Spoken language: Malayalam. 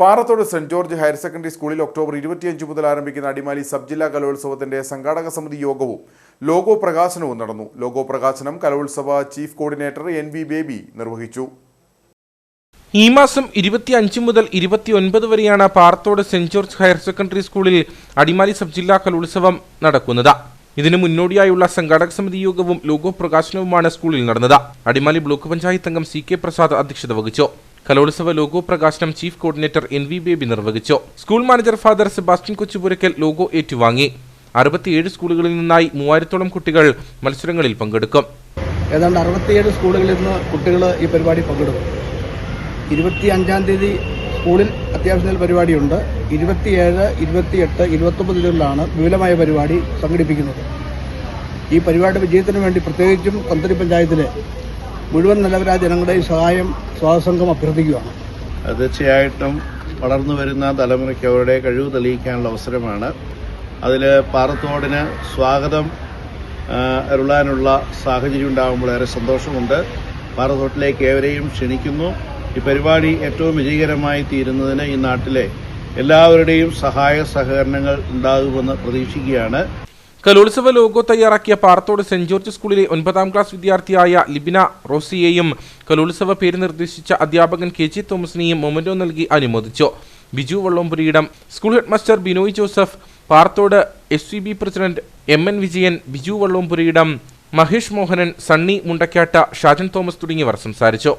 Parathodu Saint George higher secondary സ്കൂളിൽ ഒക്ടോബർ ഇരുപത്തിയഞ്ച് മുതൽ ആരംഭിക്കുന്ന അടിമാലി സബ് ജില്ലാ കലോത്സവത്തിന്റെ സംഘാടക സമിതി യോഗവും ലോഗോ പ്രകാശനവും നടന്നു. ലോഗോ പ്രകാശനം കലോത്സവ chief coordinator N V Baby നിർവഹിച്ചു. ഈ മാസം ഇരുപത്തിയഞ്ച് മുതൽ ഇരുപത്തിയൊൻപത് വരെയാണ് Parathodu Saint George higher secondary സ്കൂളിൽ അടിമാലി സബ് ജില്ലാ കലോത്സവം നടക്കുന്നത്. ഇതിനു മുന്നോടിയായുള്ള സംഘാടക സമിതി യോഗവും ലോഗോ പ്രകാശനവുമാണ് സ്കൂളിൽ നടന്നത്. അടിമാലി ബ്ലോക്ക് പഞ്ചായത്ത് അംഗം സി കെ പ്രസാദ് അധ്യക്ഷത വഹിച്ചു. കലോത്സവ ലോഗോ പ്രകാശനം chief coordinator N V Baby നിർവഹിച്ചു. School manager Father Sebastian Kochupurakkal logo ഏറ്റുവാങ്ങി. അറുപത്തിയേഴ് സ്കൂളുകളിൽ നിന്നായി മൂവായിരത്തോളം കുട്ടികൾ മത്സരങ്ങളിൽ പങ്കെടുക്കും. ഏതാണ്ട് അറുപത്തിയേഴ് സ്കൂളുകളിൽ നിന്ന് കുട്ടികൾ ഈ പരിപാടി പങ്കെടുക്കും. ഇരുപത്തി അഞ്ചാം തീയതി സ്കൂളിൽ അത്യാവശ്യം പരിപാടിയുണ്ട്. ഇരുപത്തിയേഴ് ഇരുപത്തിയെട്ട് ഇരുപത്തൊമ്പത് തീയതികളിലാണ് വിപുലമായ പരിപാടി സംഘടിപ്പിക്കുന്നത്. ഈ പരിപാടി വിജയത്തിന് വേണ്ടി പ്രത്യേകിച്ചും കന്തരി പഞ്ചായത്തിലെ മുഴുവൻ നിലവരായ ജനങ്ങളുടെയും സഹായം സ്വാതസംഘം അഭ്യർത്ഥിക്കുകയാണ്. തീർച്ചയായിട്ടും വളർന്നു വരുന്ന തലമുറയ്ക്ക് അവരുടെ കഴിവ് തെളിയിക്കാനുള്ള അവസരമാണ്. അതിൽ പാറത്തോടിന് സ്വാഗതം അരുളാനുള്ള സാഹചര്യം ഉണ്ടാകുമ്പോൾ ഏറെ സന്തോഷമുണ്ട്. പാറത്തോട്ടിലേക്ക് ഏവരെയും ക്ഷണിക്കുന്നു. ഈ പരിപാടി ഏറ്റവും വിജയകരമായി തീരുന്നതിന് ഈ നാട്ടിലെ എല്ലാവരുടെയും സഹായ സഹകരണങ്ങൾ ഉണ്ടാകുമെന്ന് പ്രതീക്ഷിക്കുകയാണ്. കലോത്സവ ലോഗോ തയ്യാറാക്കിയ പാറത്തോട് സെന്റ് ജോർജ് സ്കൂളിലെ ഒൻപതാം ക്ലാസ് വിദ്യാർത്ഥിയായ ലിബിന റോസിയെയും കലോത്സവ പേര് നിർദ്ദേശിച്ച അധ്യാപകൻ കെ ജി തോമസിനെയും മൊമന്റോ നൽകി അനുമോദിച്ചു. Biju Vallompuriyidam school headmaster Binoy Joseph Parathodu S C B president M N Vijayan Biju Vallompuriyidam Mahesh Mohanan Sunny Mundakkatta Shajan Thomas തുടങ്ങിയവർ സംസാരിച്ചു.